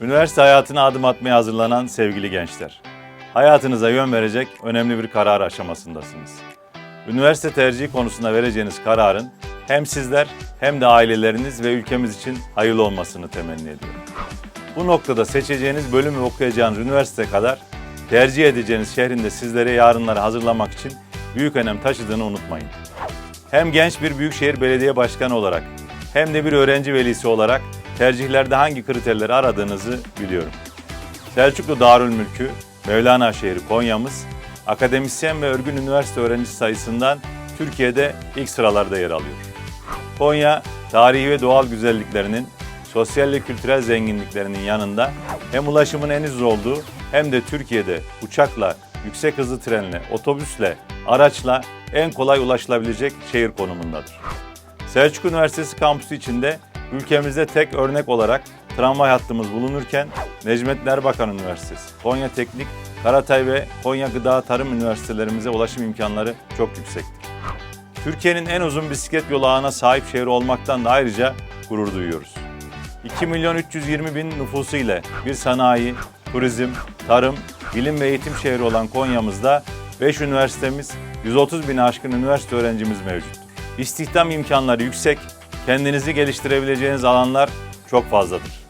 Üniversite hayatına adım atmaya hazırlanan sevgili gençler. Hayatınıza yön verecek önemli bir karar aşamasındasınız. Üniversite tercihi konusunda vereceğiniz kararın hem sizler hem de aileleriniz ve ülkemiz için hayırlı olmasını temenni ediyorum. Bu noktada seçeceğiniz bölüm ve okuyacağınız üniversite kadar tercih edeceğiniz şehrin de sizlere yarınları hazırlamak için büyük önem taşıdığını unutmayın. Hem genç bir büyükşehir belediye başkanı olarak hem de bir öğrenci velisi olarak tercihlerde hangi kriterleri aradığınızı biliyorum. Selçuklu Darülmülkü, Mevlana şehri Konya'mız, akademisyen ve örgün üniversite öğrencisi sayısından Türkiye'de ilk sıralarda yer alıyor. Konya, tarihi ve doğal güzelliklerinin, sosyal ve kültürel zenginliklerinin yanında hem ulaşımın en ucuz olduğu hem de Türkiye'de uçakla, yüksek hızlı trenle, otobüsle, araçla en kolay ulaşılabilecek şehir konumundadır. Selçuk Üniversitesi kampüsü içinde ülkemizde tek örnek olarak tramvay hattımız bulunurken Necmettin Erbakan Üniversitesi, Konya Teknik, Karatay ve Konya Gıda Tarım Üniversitelerimize ulaşım imkanları çok yüksektir. Türkiye'nin en uzun bisiklet yolu ağına sahip şehir olmaktan da ayrıca gurur duyuyoruz. 2 milyon 320 bin nüfusu ile bir sanayi, turizm, tarım, bilim ve eğitim şehri olan Konya'mızda 5 üniversitemiz, 130 bin aşkın üniversite öğrencimiz mevcuttur. İstihdam imkanları yüksek, kendinizi geliştirebileceğiniz alanlar çok fazladır.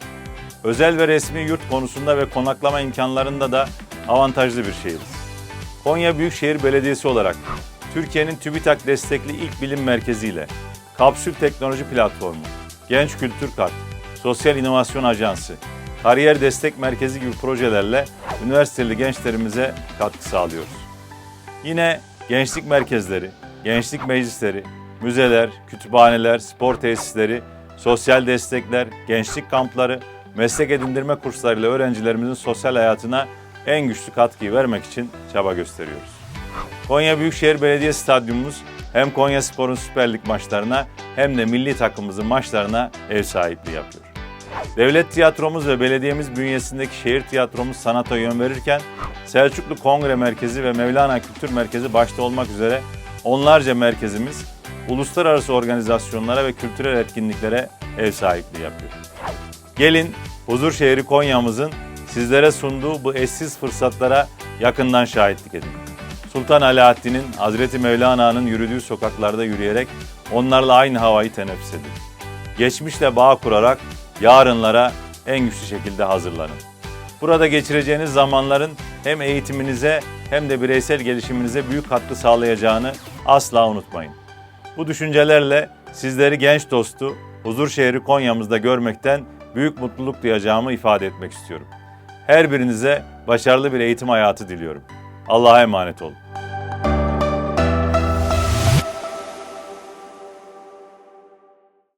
Özel ve resmi yurt konusunda ve konaklama imkanlarında da avantajlı bir şehiriz. Konya Büyükşehir Belediyesi olarak Türkiye'nin TÜBİTAK destekli ilk bilim merkeziyle Kapsül Teknoloji Platformu, Genç Kültür Kart, Sosyal İnovasyon Ajansı, Kariyer Destek Merkezi gibi projelerle üniversiteli gençlerimize katkı sağlıyoruz. Yine gençlik merkezleri, gençlik meclisleri, müzeler, kütüphaneler, spor tesisleri, sosyal destekler, gençlik kampları, meslek edindirme kurslarıyla öğrencilerimizin sosyal hayatına en güçlü katkıyı vermek için çaba gösteriyoruz. Konya Büyükşehir Belediye Stadyumumuz hem Konya Spor'un Süper Lig maçlarına hem de milli takımımızın maçlarına ev sahipliği yapıyor. Devlet tiyatromuz ve belediyemiz bünyesindeki şehir tiyatromuz sanata yön verirken Selçuklu Kongre Merkezi ve Mevlana Kültür Merkezi başta olmak üzere onlarca merkezimiz uluslararası organizasyonlara ve kültürel etkinliklere ev sahipliği yapıyor. Gelin huzur şehri Konya'mızın sizlere sunduğu bu eşsiz fırsatlara yakından şahitlik edin. Sultan Alaaddin'in Hazreti Mevlana'nın yürüdüğü sokaklarda yürüyerek onlarla aynı havayı teneffüs edin. Geçmişle bağ kurarak yarınlara en güçlü şekilde hazırlanın. Burada geçireceğiniz zamanların hem eğitiminize hem de bireysel gelişiminize büyük katkı sağlayacağını asla unutmayın. Bu düşüncelerle sizleri genç dostu, huzur şehri Konya'mızda görmekten büyük mutluluk duyacağımı ifade etmek istiyorum. Her birinize başarılı bir eğitim hayatı diliyorum. Allah'a emanet olun.